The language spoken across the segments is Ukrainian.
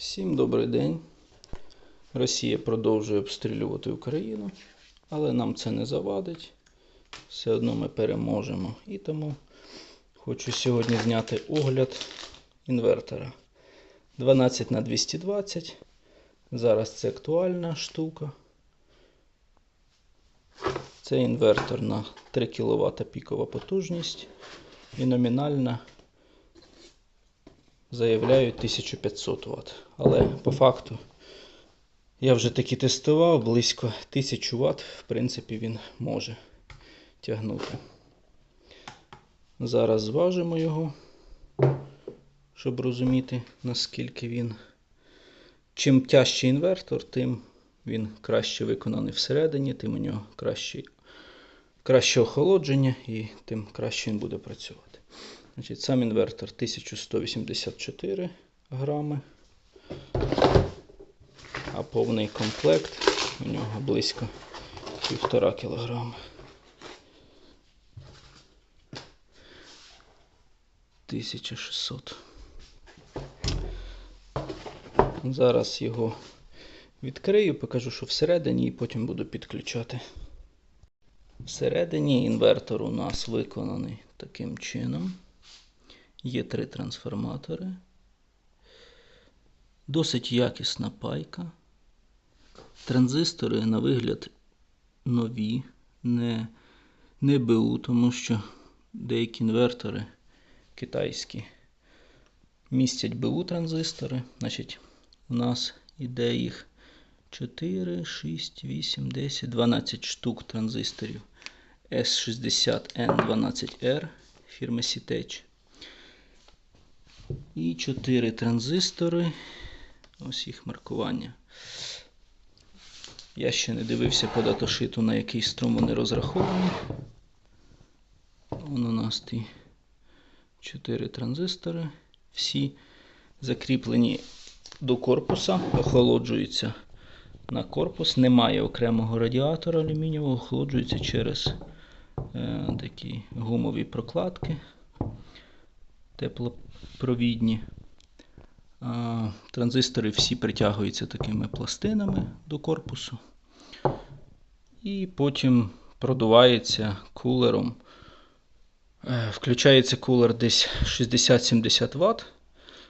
Всім добрий день. Росія продовжує обстрілювати Україну, але нам це не завадить. Все одно ми переможемо. І тому хочу сьогодні зняти огляд інвертора 12 на 220. Зараз це актуальна штука. Це інвертор на 3 кВт пікова потужність і номінальна заявляють 1500 Вт. Але по факту я вже таки тестував, близько 1000 Вт, в принципі, він може тягнути. Зараз зважимо його, щоб розуміти, наскільки він. Чим тяжчий інвертор, тим він краще виконаний всередині, тим у нього краще, краще охолодження і тим краще він буде працювати. Значить, Сам інвертор 1184 грами, а повний комплект у нього близько 1,5 кг. 1600. Зараз його відкрию, покажу, що всередині, і потім буду підключати. Всередині інвертор у нас виконаний таким чином. Є три трансформатори. Досить якісна пайка. Транзистори, на вигляд, нові, не, не БУ, тому що деякі інвертори китайські містять БУ транзистори. Значить, у нас іде їх 4, 6, 8, 10, 12 штук транзисторів S60N12R фірми Citech. І 4 транзистори. Ось їх маркування. Я ще не дивився по даташиту, на який струм вони розраховані. Вон у нас ті 4 транзистори. Всі закріплені до корпуса, охолоджуються на корпус. Немає окремого радіатора алюмінієвого, охолоджуються через е, такі гумові прокладки теплопровідні. А, Транзистори всі притягуються такими пластинами до корпусу. І потім продувається кулером. Е, Включається кулер десь 60-70 Вт,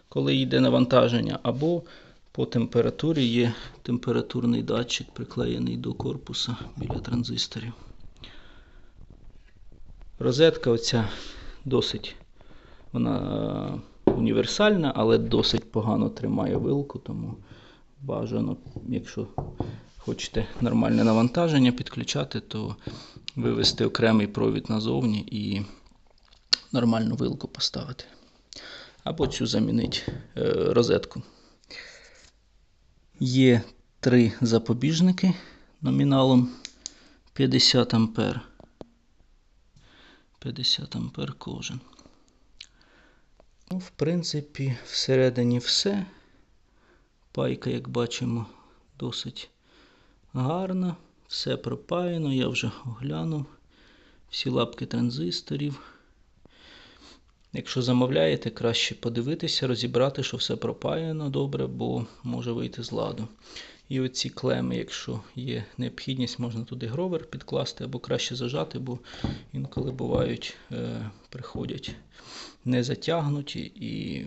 коли йде навантаження, або по температурі є температурний датчик приклеєний до корпуса біля транзисторів. Розетка оця досить вона е, універсальна, але досить погано тримає вилку, тому бажано, якщо хочете нормальне навантаження підключати, то вивести окремий провід назовні і нормальну вилку поставити. Або цю замінити е, розетку. Є три запобіжники номіналом 50 А. 50 А кожен. Ну, в принципі, всередині все. Пайка, як бачимо, досить гарна. Все пропаяно, я вже оглянув. Всі лапки транзисторів. Якщо замовляєте, краще подивитися, розібрати, що все пропаяно добре, бо може вийти з ладу. І оці клеми, якщо є необхідність, можна туди гровер підкласти або краще зажати, бо інколи бувають, е, приходять не затягнуті. І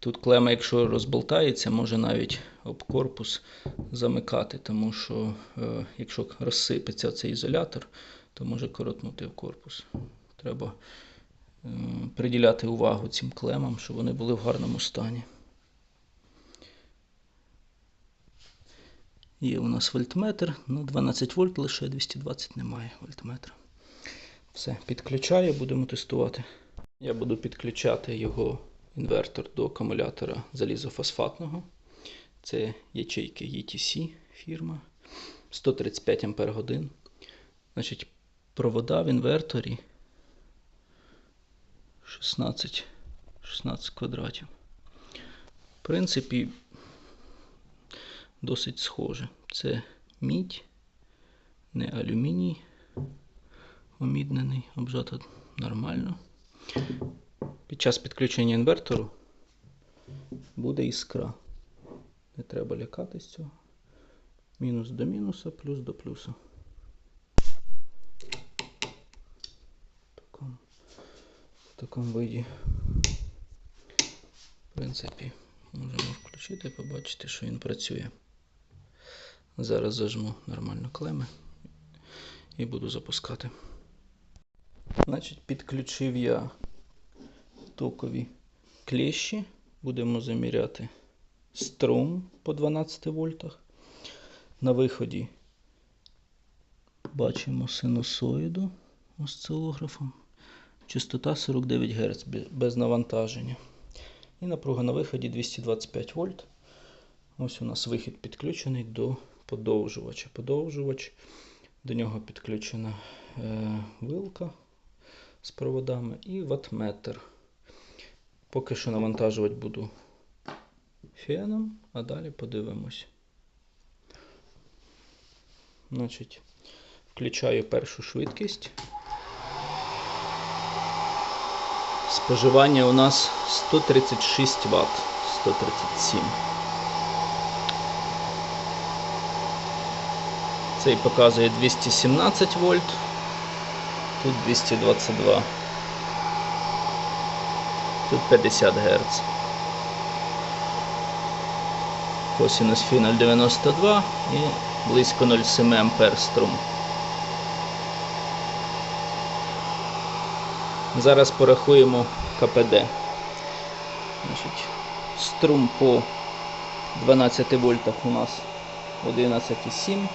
тут клема, якщо розболтається, може навіть об корпус замикати, тому що е, якщо розсипеться цей ізолятор, то може коротнути в корпус. Треба е, приділяти увагу цим клемам, щоб вони були в гарному стані. Є у нас вольтметр на 12 вольт, лише 220 немає вольтметра. Все, підключаю, будемо тестувати. Я буду підключати його інвертор до акумулятора залізофосфатного. Це ячейки ETC фірма 135 Ампер годин. Значить, провода в інверторі 16, 16 квадратів. В принципі, досить схоже. Це мідь, не алюміній, оміднений, обжата нормально. Під час підключення інвертору буде іскра. Не треба лякатись цього. Мінус до мінуса, плюс до плюса. В такому виді. В принципі, можемо включити і побачити, що він працює. Зараз зажму нормально клеми і буду запускати. Значить, підключив я токові клещі. Будемо заміряти струм по 12 вольтах. На виході бачимо синусоїду осцилографом. Частота 49 Гц без навантаження. І напруга на виході 225 вольт. Ось у нас вихід підключений до подовжувача. Подовжувач, до нього підключена е, вилка з проводами і ватметр. Поки що навантажувати буду феном, а далі подивимось. Значить, включаю першу швидкість. Споживання у нас 136 Вт, 137. Цей показує 217 вольт, тут 222. Тут 50 Гц. Косинус фі 0,92 і близько 0,7 ампер струм. Зараз порахуємо КПД. Значить, Струм по 12 вольтах у нас 11,7.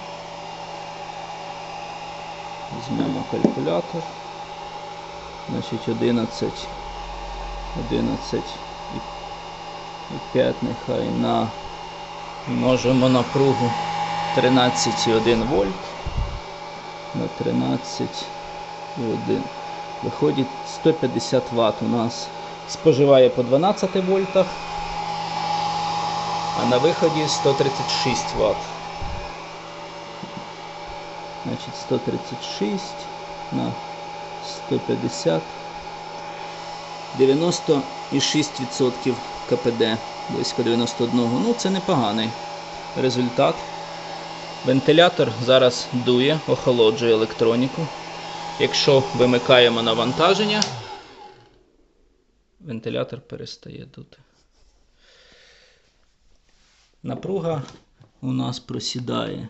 Візьмемо калькулятор. Значить 11, 11 і 5 нехай на множимо напругу 13,1 вольт на 13,1. Виходить 150 Вт у нас споживає по 12 вольтах, а на виході 136 Вт. Значить 136 на 150 96% КПД, близько 91. Ну, це непоганий результат. Вентилятор зараз дує, охолоджує електроніку. Якщо вимикаємо навантаження, вентилятор перестає дути. Напруга у нас просідає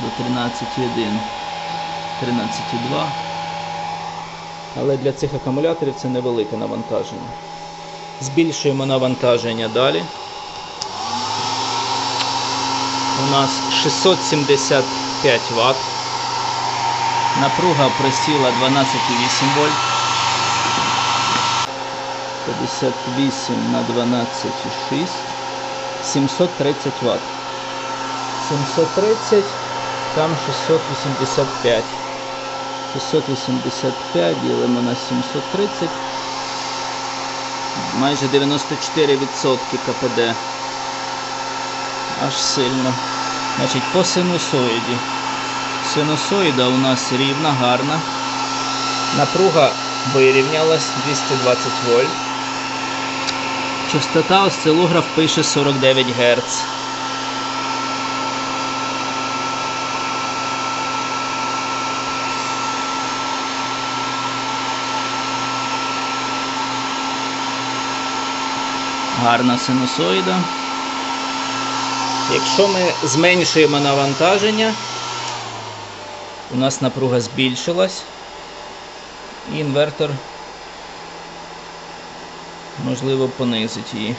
до 13,1, 13,2. Але для цих акумуляторів це невелике навантаження. Збільшуємо навантаження далі. У нас 675 Вт. Напруга просіла 12,8 вольт. 58 на 12,6. 730 Вт. 730, там 685. 685 ділимо на 730. Майже 94% КПД. Аж сильно. Значить, по синусоїді. Синусоїда у нас рівна, гарна. Напруга вирівнялась 220 вольт. Частота осцилограф пише 49 Гц. Гарна синусоїда. Якщо ми зменшуємо навантаження, у нас напруга збільшилась, і інвертор можливо понизить її.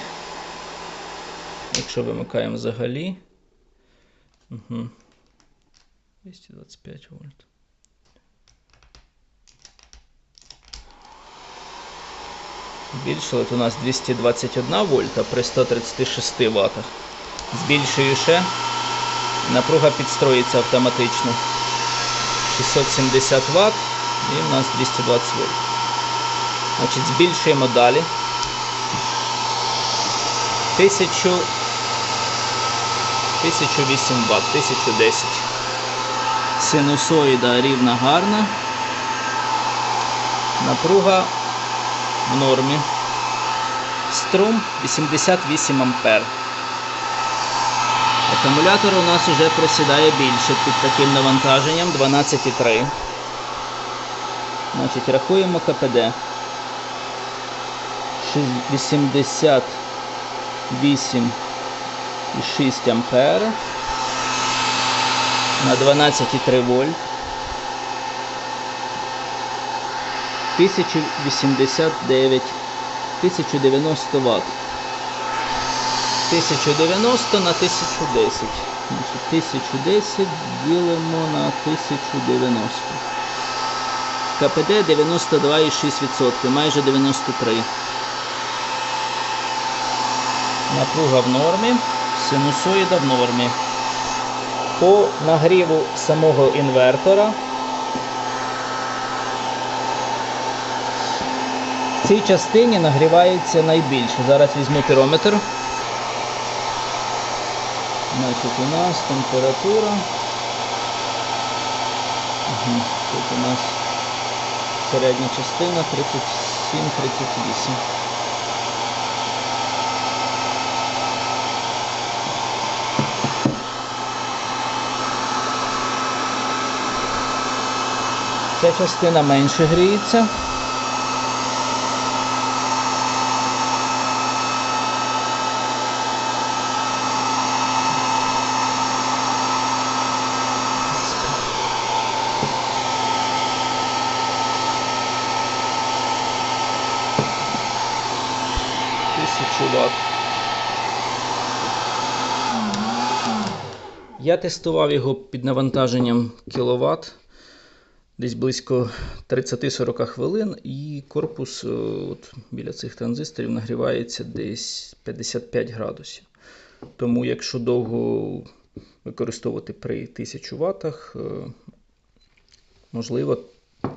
Якщо вимикаємо взагалі. Угу. 225 вольт. Збільшилось у нас 221 вольта при 136 Вт. Збільшую ще. Напруга підстроїться автоматично. 670 Вт і в нас 220 вольт. Значить, збільшуємо далі. 1000 1008 Вт, 1010. Синусоїда рівна гарна. Напруга в нормі. Струм 88 ампер. Акумулятор у нас вже просідає більше під таким навантаженням 12,3. Значить, рахуємо КПД. 88,6 ампер на 12,3 вольт. 1089, 1090 Вт. 1090 на 1010. 1010 ділимо на 1090. КПД 92,6%, майже 93. Напруга в нормі, синусоїда в нормі. По нагріву самого інвертора цій частині нагрівається найбільше. Зараз візьму пірометр. Значить, у нас температура. Тут у нас середня частина 37-38. Ця частина менше гріється. Тисячу ватт. Я тестував його під навантаженням кіловат десь близько 30-40 хвилин, і корпус е, от, біля цих транзисторів нагрівається десь 55 градусів. Тому, якщо довго використовувати при 1000 ватах, е, можливо,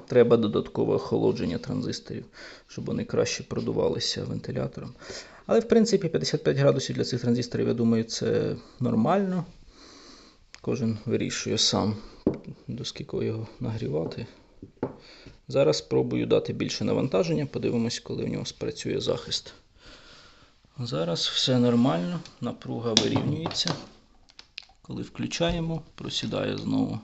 треба додаткове охолодження транзисторів, щоб вони краще продувалися вентилятором. Але, в принципі, 55 градусів для цих транзисторів, я думаю, це нормально. Кожен вирішує сам, до скільки його нагрівати. Зараз спробую дати більше навантаження, подивимось, коли в нього спрацює захист. Зараз все нормально, напруга вирівнюється. Коли включаємо, просідає знову.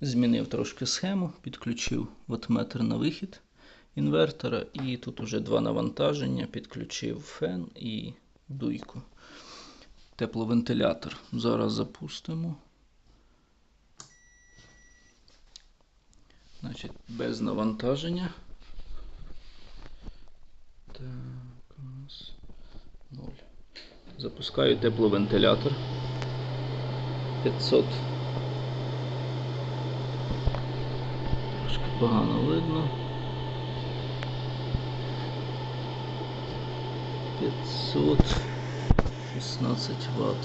Змінив трошки схему, підключив ватметр на вихід інвертора, і тут уже два навантаження, підключив фен і дуйку. Тепловентилятор. Зараз запустимо. Значить, без навантаження. Так, у нас 0. Запускаю тепловентилятор. 500. Трошки погано видно. 516 Вт.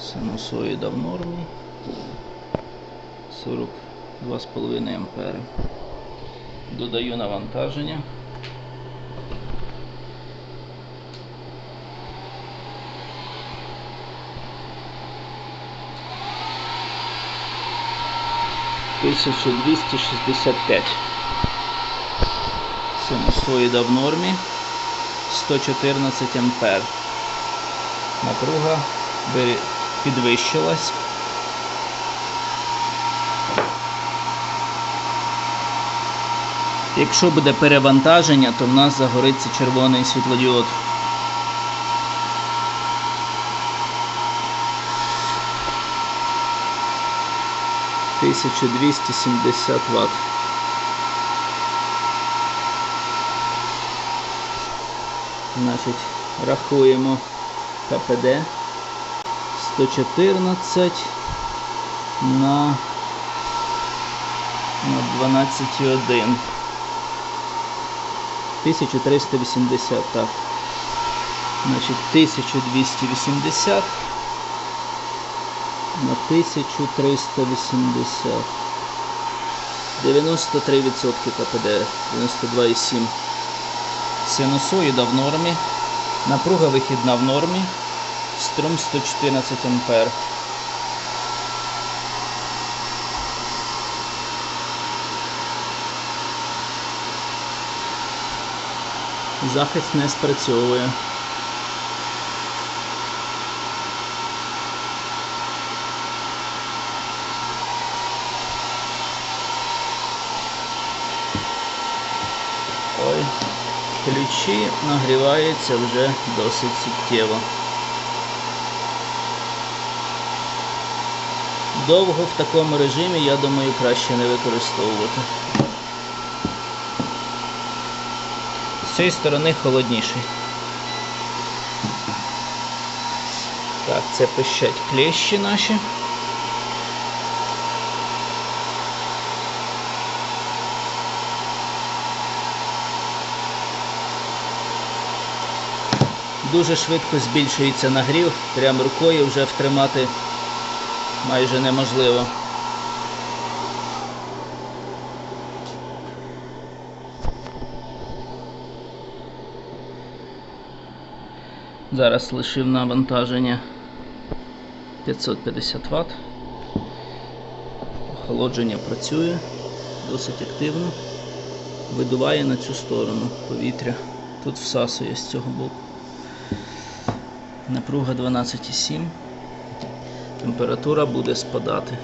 Синусоїда в нормі. 42,5 ампери. Додаю навантаження. Тисяча двісті шістдесят п'ять. Синусоїда в нормі 114 ампер. Напруга підвищилась. Якщо буде перевантаження, то в нас загориться червоний світлодіод. Тисяча двісті сімдесят Вт. Значить, рахуємо КПД 114 на, на 12,1. 1380, так. Значить, 1280 на 1380. 93% КПД, 92,7. Синусоїда в нормі. Напруга вихідна в нормі. Струм 114 ампер. Захист не спрацьовує. Ключі нагріваються вже досить суттєво. Довго в такому режимі, я думаю, краще не використовувати. З цієї сторони холодніший. Так, це пищать клещі наші. Дуже швидко збільшується нагрів, прям рукою вже втримати майже неможливо. Зараз лишив навантаження 550 Вт. Охолодження працює досить активно. Видуває на цю сторону повітря. Тут всасує з цього боку напруга 12,7, температура буде спадати.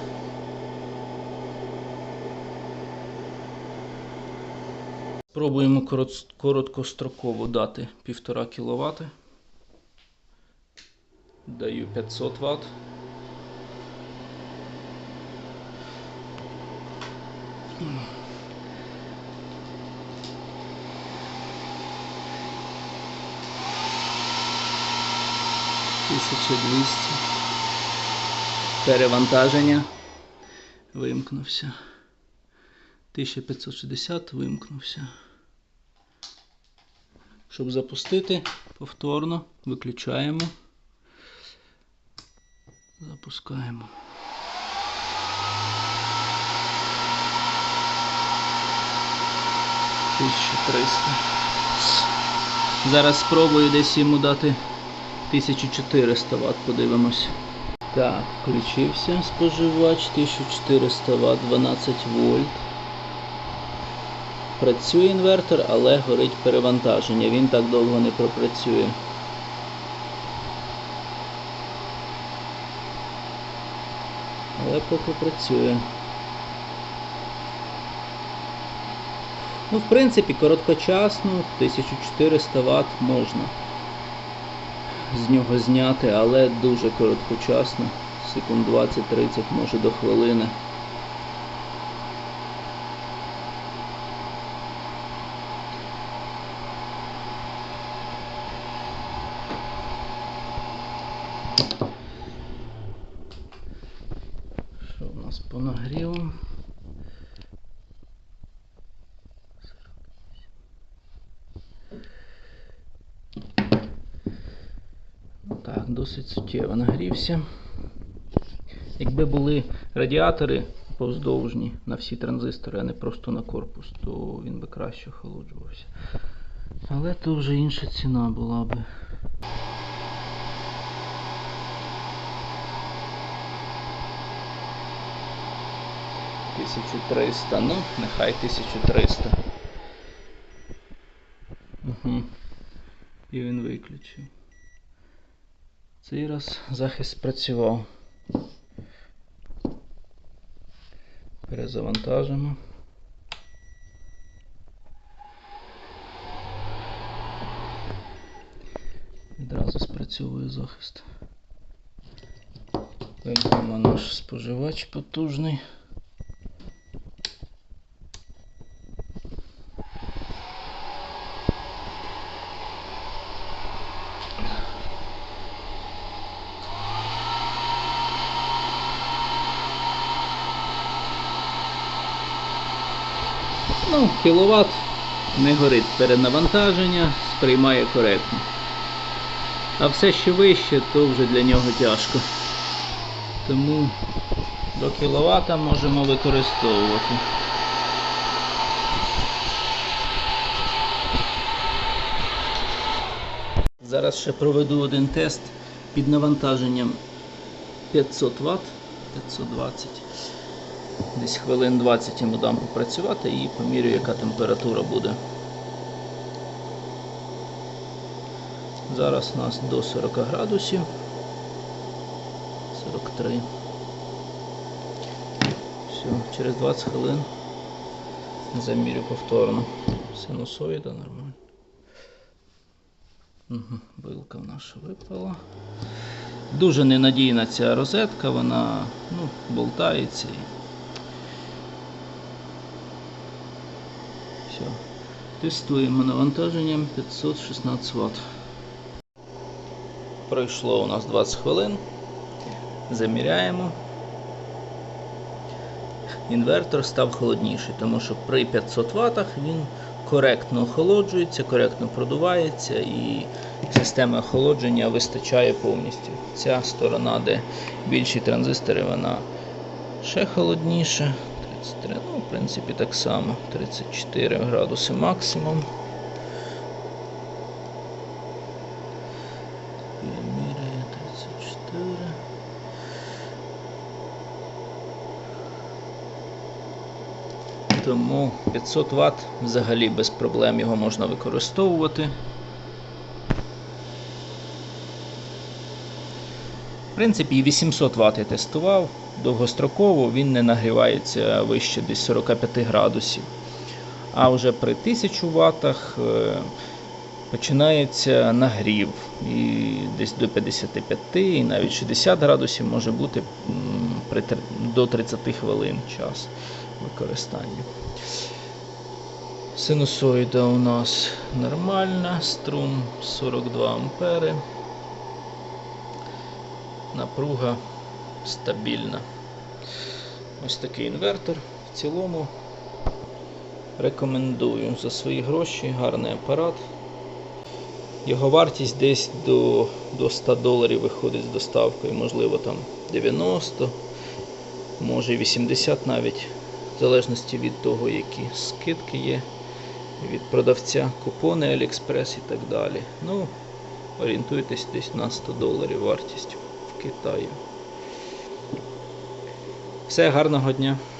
Пробуємо короткостроково дати 1,5 кВт. Даю 500 Вт. Mm. 1200. Перевантаження. Вимкнувся. 1560 вимкнувся. Щоб запустити, повторно виключаємо. Запускаємо. Тисяча Зараз спробую десь йому дати. 1400 Вт, подивимось. Так, включився споживач 1400 Вт, 12 вольт. Працює інвертор, але горить перевантаження. Він так довго не пропрацює. Але поки працює. Ну, в принципі, короткочасно 1400 Вт можна з нього зняти, але дуже короткочасно, секунд 20-30, може до хвилини. Що у нас по нагріву? Так, досить суттєво нагрівся. Якби були радіатори повздовжні на всі транзистори, а не просто на корпус, то він би краще охолоджувався. Але то вже інша ціна була би. Тисячу триста, ну, нехай 1300. Угу. І він виключив. Цей раз захист спрацював. Перезавантажимо. Відразу спрацьовує захист. Вимкнемо наш споживач потужний. Кіловат не горить перенавантаження, сприймає коректно. А все, що вище, то вже для нього тяжко. Тому до кіловата можемо використовувати. Зараз ще проведу один тест під навантаженням 500 Вт, 520. Десь хвилин 20 йому дам попрацювати і помірю, яка температура буде. Зараз у нас до 40 градусів. 43. Все, через 20 хвилин замірю повторно. Синусоїда нормально. Угу, вилка наша випала. Дуже ненадійна ця розетка, вона ну, болтається. І... Все. Тестуємо навантаженням 516 Вт. Пройшло у нас 20 хвилин. Заміряємо. Інвертор став холодніший, тому що при 500 Вт він коректно охолоджується, коректно продувається і системи охолодження вистачає повністю. Ця сторона, де більші транзистори, вона ще холодніша. 33, ну, в принципі, так само. 34 градуси максимум. Міряє 34. Тому 500 Вт взагалі без проблем його можна використовувати. В принципі, і 800 Вт я тестував. Довгостроково він не нагрівається вище десь 45 градусів. А вже при 1000 Вт е, починається нагрів. І десь до 55 і навіть 60 градусів може бути до 30 хвилин час використання. Синусоїда у нас нормальна, струм 42 ампери. Напруга стабільна. Ось такий інвертор. В цілому рекомендую за свої гроші, гарний апарат. Його вартість десь до, до 100 доларів виходить з доставкою, можливо там 90, може 80 навіть, в залежності від того, які скидки є від продавця, купони AliExpress і так далі. Ну, орієнтуйтесь десь на 100 доларів вартість в Китаї. Все, гарного дня!